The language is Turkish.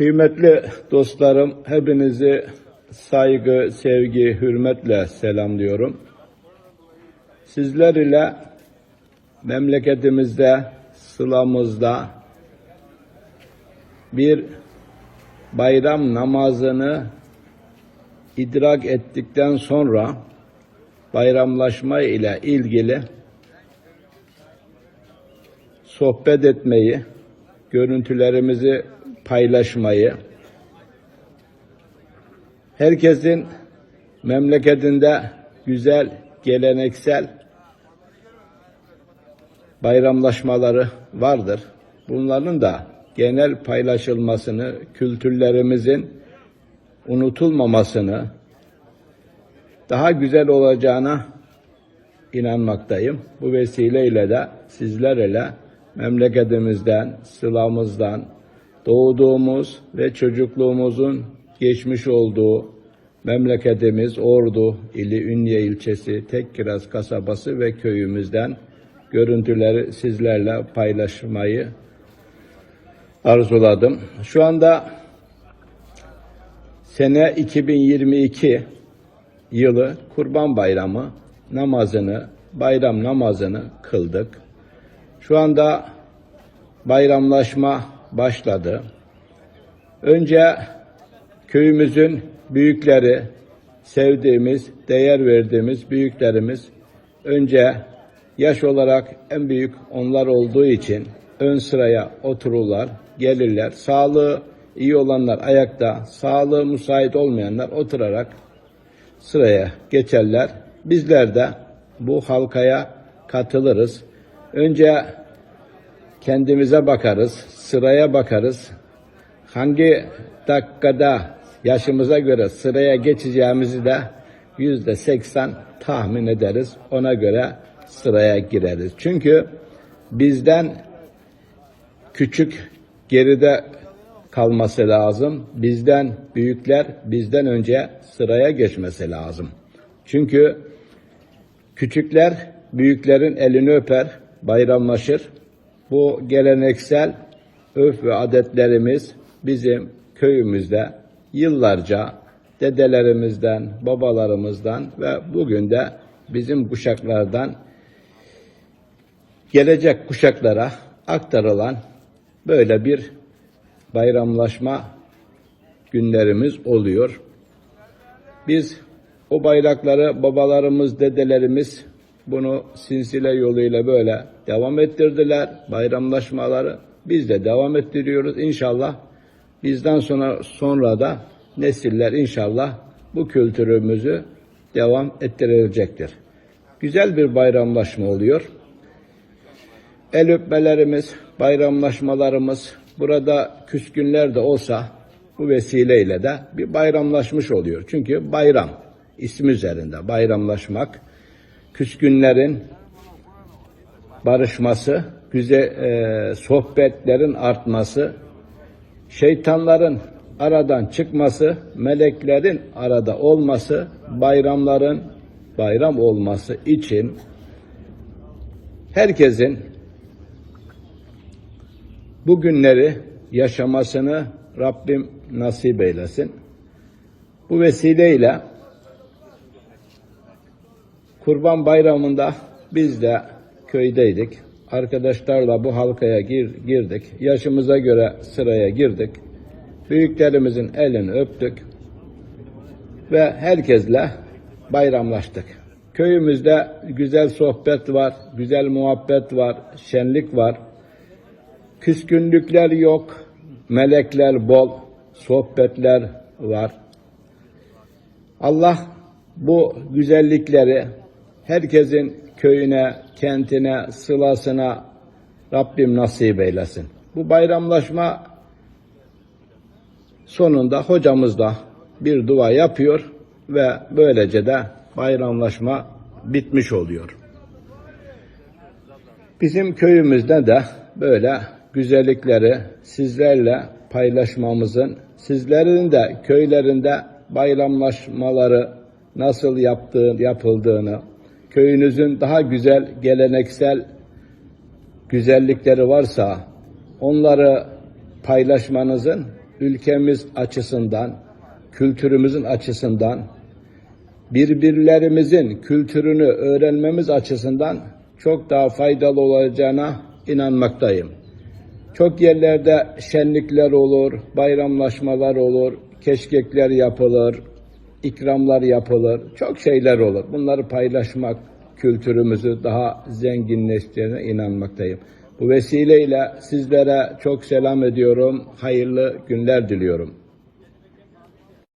Kıymetli dostlarım, hepinizi saygı, sevgi, hürmetle selamlıyorum. Sizler ile memleketimizde, sılamızda bir bayram namazını idrak ettikten sonra bayramlaşma ile ilgili sohbet etmeyi, görüntülerimizi paylaşmayı, herkesin memleketinde güzel, geleneksel bayramlaşmaları vardır. Bunların da genel paylaşılmasını, kültürlerimizin unutulmamasını, daha güzel olacağına inanmaktayım. Bu vesileyle de sizler ile memleketimizden, sılamızdan, doğduğumuz ve çocukluğumuzun geçmiş olduğu memleketimiz Ordu ili Ünye ilçesi Tekkiraz kasabası ve köyümüzden görüntüleri sizlerle paylaşmayı arzuladım. Şu anda sene 2022 yılı Kurban Bayramı namazını, bayram namazını kıldık. Şu anda bayramlaşma başladı. Önce köyümüzün büyükleri, sevdiğimiz, değer verdiğimiz büyüklerimiz önce yaş olarak en büyük onlar olduğu için ön sıraya otururlar, gelirler. Sağlığı iyi olanlar ayakta, sağlığı müsait olmayanlar oturarak sıraya geçerler. Bizler de bu halkaya katılırız. Önce kendimize bakarız, sıraya bakarız. Hangi dakikada yaşımıza göre sıraya geçeceğimizi de yüzde seksen tahmin ederiz. Ona göre sıraya gireriz. Çünkü bizden küçük geride kalması lazım. Bizden büyükler bizden önce sıraya geçmesi lazım. Çünkü küçükler büyüklerin elini öper, bayramlaşır. Bu geleneksel öf ve adetlerimiz bizim köyümüzde yıllarca dedelerimizden, babalarımızdan ve bugün de bizim kuşaklardan gelecek kuşaklara aktarılan böyle bir bayramlaşma günlerimiz oluyor. Biz o bayrakları babalarımız, dedelerimiz bunu sinsile yoluyla böyle devam ettirdiler. Bayramlaşmaları biz de devam ettiriyoruz. İnşallah bizden sonra sonra da nesiller inşallah bu kültürümüzü devam ettirecektir. Güzel bir bayramlaşma oluyor. El öpmelerimiz, bayramlaşmalarımız, burada küskünler de olsa bu vesileyle de bir bayramlaşmış oluyor. Çünkü bayram ismi üzerinde bayramlaşmak, küskünlerin barışması, güzel e, sohbetlerin artması, şeytanların aradan çıkması, meleklerin arada olması, bayramların bayram olması için herkesin bu günleri yaşamasını Rabbim nasip eylesin. Bu vesileyle Kurban Bayramı'nda biz de köydeydik. Arkadaşlarla bu halkaya gir, girdik. Yaşımıza göre sıraya girdik. Büyüklerimizin elini öptük. Ve herkesle bayramlaştık. Köyümüzde güzel sohbet var, güzel muhabbet var, şenlik var. Küskünlükler yok, melekler bol, sohbetler var. Allah bu güzellikleri herkesin köyüne, kentine, sılasına Rabbim nasip eylesin. Bu bayramlaşma sonunda hocamız da bir dua yapıyor ve böylece de bayramlaşma bitmiş oluyor. Bizim köyümüzde de böyle güzellikleri sizlerle paylaşmamızın, sizlerin de köylerinde bayramlaşmaları nasıl yaptığı, yapıldığını, köyünüzün daha güzel geleneksel güzellikleri varsa onları paylaşmanızın ülkemiz açısından, kültürümüzün açısından, birbirlerimizin kültürünü öğrenmemiz açısından çok daha faydalı olacağına inanmaktayım. Çok yerlerde şenlikler olur, bayramlaşmalar olur, keşkekler yapılır, ikramlar yapılır, çok şeyler olur. Bunları paylaşmak kültürümüzü daha zenginleştireceğine inanmaktayım. Bu vesileyle sizlere çok selam ediyorum, hayırlı günler diliyorum.